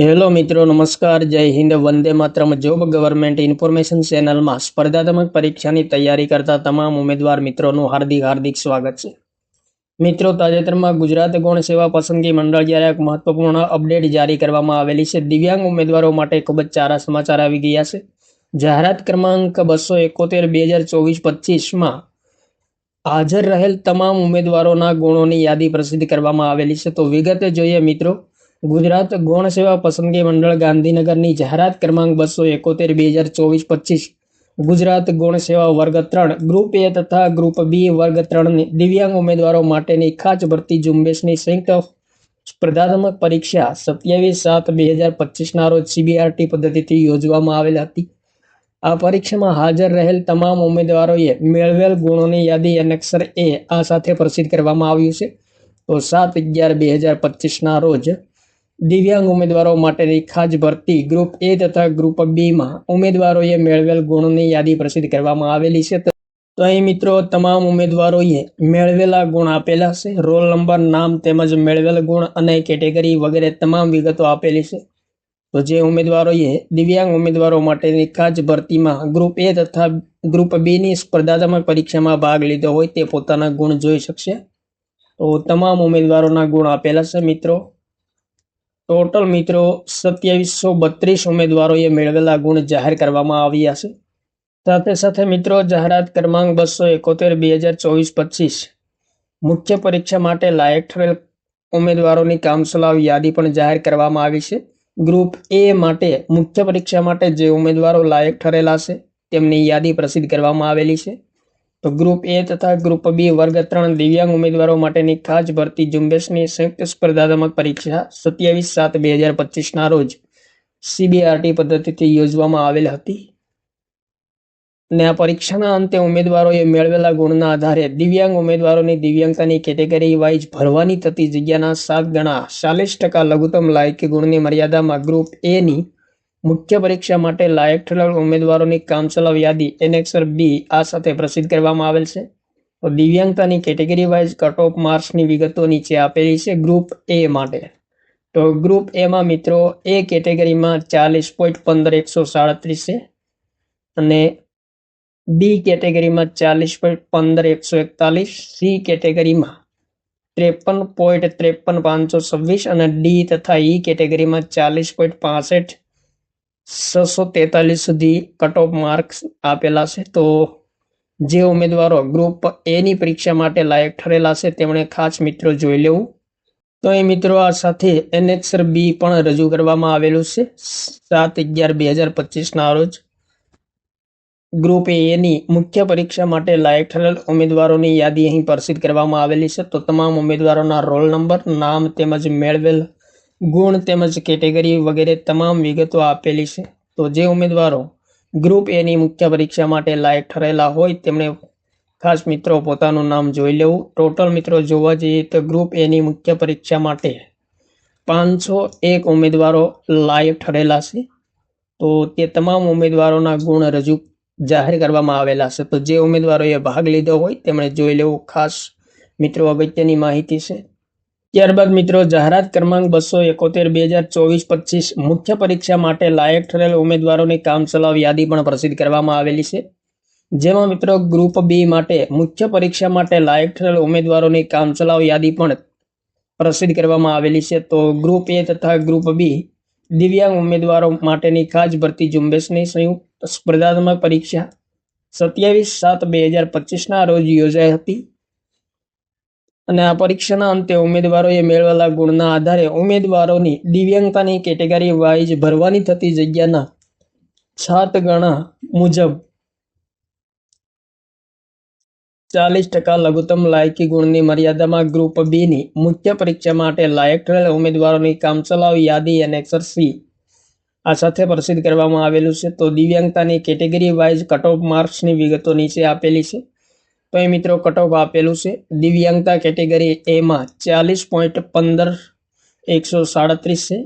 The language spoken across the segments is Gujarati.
હેલો મિત્રો, નમસ્કાર, જય હિન્દ, વંદે માત્રમ. જોબ ગવર્મેન્ટ ઇન્ફોર્મેશન ચેનલમાં સ્પર્ધાત્મક પરીક્ષાની તૈયારી કરતા તમામ ઉમેદવાર મિત્રોનું હાર્દિક હાર્દિક સ્વાગત છે. મિત્રો, તાજેતરમાં ગુજરાત ગૌણ સેવા પસંદગી મંડળ દ્વારા એક મહત્વપૂર્ણ અપડેટ જારી કરવામાં આવેલી છે, દિવ્યાંગ ઉમેદવારો માટે ખૂબ જ સારા સમાચાર આવી ગયા છે. જાહેરાત ક્રમાંક બસો એકોતેર, બે હજાર ચોવીસ, પચીસમાં હાજર રહેલ તમામ ઉમેદવારોના ગુણોની યાદી પ્રસિદ્ધ કરવામાં આવેલી છે. તો વિગતે જોઈએ મિત્રો ગુજરાત ગૌણ સેવા પસંદગી મંડળ ગાંધીનગરની જાહેરાત ક્રમાંક બસો એકોતેર, બે હજાર ચોવીસ, પચીસ. ગુજરાત ગૌણ સેવા વર્ગ ત્રણ, ગ્રુપ એ તથા ગ્રુપ બી વર્ગ ત્રણની દિવ્યાંગ ઉમેદવારો માટેની ખાસ ભરતી ઝુંબેશની સંયુક્ત સ્પર્ધાત્મક પરીક્ષા સત્યાવીસ સાત, બે હજાર પચીસના રોજ સીબીઆરટી પદ્ધતિથી યોજવામાં આવેલ હતી. આ પરીક્ષામાં હાજર રહેલ તમામ ઉમેદવારોએ મેળવેલ ગુણોની યાદી એનેક્સર એ આ સાથે પ્રસિદ્ધ કરવામાં આવ્યું છે. તો સાત, અગિયાર, બે હજાર પચીસના રોજ દિવ્યાંગ ઉમેદવારો માટેની ખાસ ભરતી ગ્રુપ એ તથા ગ્રુપ બીમાં ઉમેદવારોએ મેળવેલ ગુણોની યાદી પ્રસિદ્ધ કરવામાં આવેલી છે. તો અહીં મિત્રો તમામ ઉમેદવારોએ મેળવેલા ગુણ આપેલા છે. રોલ નંબર, નામ તેમજ મેળવેલ ગુણ અને કેટેગરી વગેરે તમામ વિગતો આપેલી છે. તો જે ઉમેદવારોએ દિવ્યાંગ ઉમેદવારો માટેની ખાસ ભરતીમાં ગ્રુપ એ તથા ગ્રુપ બીની સ્પર્ધાત્મક પરીક્ષામાં ભાગ લીધો હોય તે પોતાના ગુણ જોઈ શકશે. તો તમામ ઉમેદવારોના ગુણ આપેલા છે મિત્રો. ટોટલ મિત્રો સત્યાવીસો બત્રીસ ઉમેદવારોએ મેળવેલા ગુણ જાહેર કરવામાં આવ્યા છે. સાથે સાથે મિત્રો જાહેરાત ક્રમાંક બસો એકોતેર, બે હજાર ચોવીસ, પચીસ. મુખ્ય પરીક્ષા માટે લાયક ઠરેલ ઉમેદવારોની કામચલાઉ યાદી પણ જાહેર કરવામાં આવી છે. ગ્રુપ એ માટે, મુખ્ય પરીક્ષા માટે જે ઉમેદવારો લાયક ઠરેલા છે, તેમની યાદી પ્રસિદ્ધ કરવામાં આવેલી છે. તો ગ્રુપ એ તથા ગ્રુપ બી વર્ગ ત્રણ દિવ્યાંગ ઉમેદવારો માટેની ખાસ ભરતી ઝુંબેશની સંયુક્ત સ્પર્ધાત્મક પરીક્ષા સત્યાવીસ સાત બે હજાર પચીસના રોજ સીબીઆરટી પદ્ધતિથી યોજવામાં આવેલ હતી. અને આ પરીક્ષાના અંતે ઉમેદવારોએ મેળવેલા ગુણના આધારે દિવ્યાંગ ઉમેદવારોની દિવ્યાંગતાની કેટેગરી વાઇઝ ભરવાની થતી જગ્યાના સાત ગણા ચાલીસ ટકા લઘુત્તમ લાયકી ગુણની મર્યાદામાં ગ્રુપ એની મુખ્ય પરીક્ષા માટે લાયક ઠરેલ ઉમેદવારોની કામચલાઉ યાદી એનેક્સર બી આ સાથે પ્રસિદ્ધ કરવામાં આવેલ છે. તો દિવ્યાંગતાની કેટેગરી વાઇઝ કટ ઓફ માર્ક્સની વિગતો નીચે આપેલી છે ગ્રુપ એ માટે. તો ગ્રુપ એમાં મિત્રો એ કેટેગરીમાં ચાલીસ પોઈન્ટ પંદર એકસો સાડત્રીસ છે અને બી કેટેગરીમાં ચાલીસ પોઈન્ટ પંદર એકસો એકતાલીસ સી કેટેગરીમાં ત્રેપન પોઈન્ટ ત્રેપન પાંચસો છવ્વીસ અને ડી તથા ઈ કેટેગરીમાં ચાલીસ પોઈન્ટ પાસઠ છસો તેતાલીસ સુધી કટ ઓફ માર્ક્સ આપેલા છે. તો જે ઉમેદવારો ગ્રુપ એની પરીક્ષા માટે લાયક ઠરેલા છે, તેમણે ખાસ મિત્રો જોઈ લેવું. તો એ મિત્રો આ સાથે એનએચર બી પણ રજૂ કરવામાં આવેલું છે. સાત અગિયાર બે હજાર પચીસના રોજ ગ્રુપ એની મુખ્ય પરીક્ષા માટે લાયક ઠરેલ ઉમેદવારોની યાદી અહીં પ્રસિદ્ધ કરવામાં આવેલી છે. તો તમામ ઉમેદવારોના રોલ નંબર નામ તેમજ મેળવેલ ગુણ તેમજ કેટેગરી વગેરે તમામ વિગતો આપેલી છે. તો જે ઉમેદવારો ગ્રુપ એની મુખ્ય પરીક્ષા માટે લાયક ઠરેલા હોય તેમણે ખાસ મિત્રો પોતાનું નામ જોઈ લેવું. ટોટલ મિત્રો જોવા જઈએ તો ગ્રુપ એની મુખ્ય પરીક્ષા માટે પાંચસો એક ઉમેદવારો લાયક ઠરેલા છે. તો તે તમામ ઉમેદવારોના ગુણ રજૂ જાહેર કરવામાં આવેલા છે. તો જે ઉમેદવારોએ ભાગ લીધો હોય તેમણે જોઈ લેવું ખાસ મિત્રો અગત્યની માહિતી છે. ત્યારબાદ મિત્રો, જાહેરાત ક્રમાંક બસો એકોતેર બે હજાર ચોવીસ, પચીસ મુખ્ય પરીક્ષા માટે લાયક ઠરેલ ઉમેદવારોની કામચલાઉ યાદી પણ પ્રસિદ્ધ કરવામાં આવેલી છે. જેમાં મિત્રો, ગ્રુપ બી માટે મુખ્ય પરીક્ષા માટે લાયક ઠરેલ ઉમેદવારોની કામચલાઉ યાદી પણ પ્રસિદ્ધ કરવામાં આવેલી છે. તો ગ્રુપ એ તથા ગ્રુપ બી, દિવ્યાંગ ઉમેદવારો માટેની ખાસ ભરતી ઝુંબેશની સંયુક્ત સ્પર્ધાત્મક પરીક્ષા સત્યાવીસ સાત બે હજાર પચીસના રોજ યોજાઈ હતી. અને આ પરીક્ષાના અંતે ઉમેદવારોએ મેળવેલા ગુણના આધારે ઉમેદવારોની દિવ્યાંગતાની કેટેગરી વાઇઝ ભરવાની થતી જગ્યાના સાત ગણા મુજબ ચાલીસ ટકા લઘુત્તમ લાયકી ગુણની મર્યાદામાં ગ્રુપ બીની મુખ્ય પરીક્ષા માટે લાયક ઠરેલ ઉમેદવારોની કામચલાઉ યાદી અને સી આ સાથે પ્રસિદ્ધ કરવામાં આવેલું છે. તો દિવ્યાંગતાની કેટેગરી વાઇઝ કટ ઓફ માર્ક્સની વિગતો નીચે આપેલી છે. તો એ મિત્રો કટઓફ આપેલું છે. દિવ્યાંગતા કેટેગરી એમાં ચાલીસ પોઈન્ટ પંદર એકસો સાડત્રીસ છે.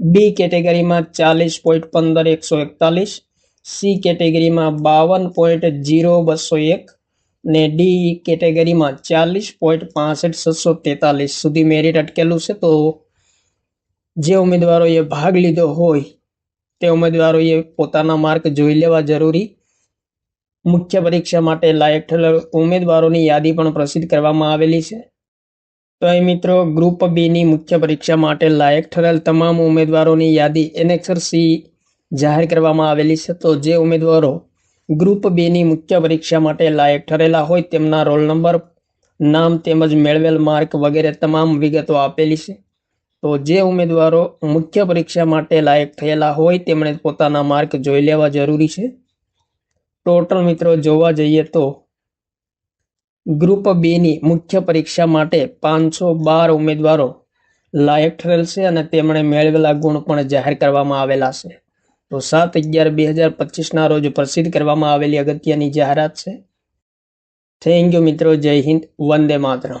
બી કેટેગરીમાં ચાલીસ પોઈન્ટ પંદર એકસો એકતાલીસ. સી કેટેગરીમાં બાવન પોઈન્ટ જીરો બસો એક ને ડી કેટેગરીમાં ચાલીસ પોઈન્ટ પાસઠ છસો તેતાલીસ સુધી મેરિટ અટકેલું છે. તો જે ઉમેદવારોએ ભાગ લીધો હોય તે ઉમેદવારોએ પોતાના માર્ક જોઈ લેવા જરૂરી. મુખ્ય પરીક્ષા માટે લાયક ઠરેલ ઉમેદવારોની યાદી પણ પ્રસિદ્ધ કરવામાં આવેલી છે. તો અહીં મિત્રો ગ્રુપ બીની મુખ્ય પરીક્ષા માટે લાયક ઠરેલ તમામ ઉમેદવારોની યાદી એનેક્સર સી જાહેર કરવામાં આવેલી છે. તો જે ઉમેદવારો ગ્રુપ બેની મુખ્ય પરીક્ષા માટે લાયક ઠરેલા હોય તેમના રોલ નંબર, નામ તેમજ મેળવેલ માર્ક વગેરે તમામ વિગતો આપેલી છે. તો જે ઉમેદવારો મુખ્ય પરીક્ષા માટે લાયક થયેલા હોય તેમણે પોતાના માર્ક જોઈ લેવા જરૂરી છે. ટોટલ મિત્રો જોવા જઈએ તો ગ્રુપ બેની મુખ્ય પરીક્ષા માટે પાંચસો બાર ઉમેદવારો લાયક ઠરેલ છે અને તેમણે મેળવેલા ગુણ પણ જાહેર કરવામાં આવેલા છે. તો સાત અગિયાર બે હજાર પચીસના રોજ પ્રસિદ્ધ કરવામાં આવેલી અગત્યની જાહેરાત છે. થેન્ક યુ મિત્રો, જય હિન્દ, વંદે માતરમ.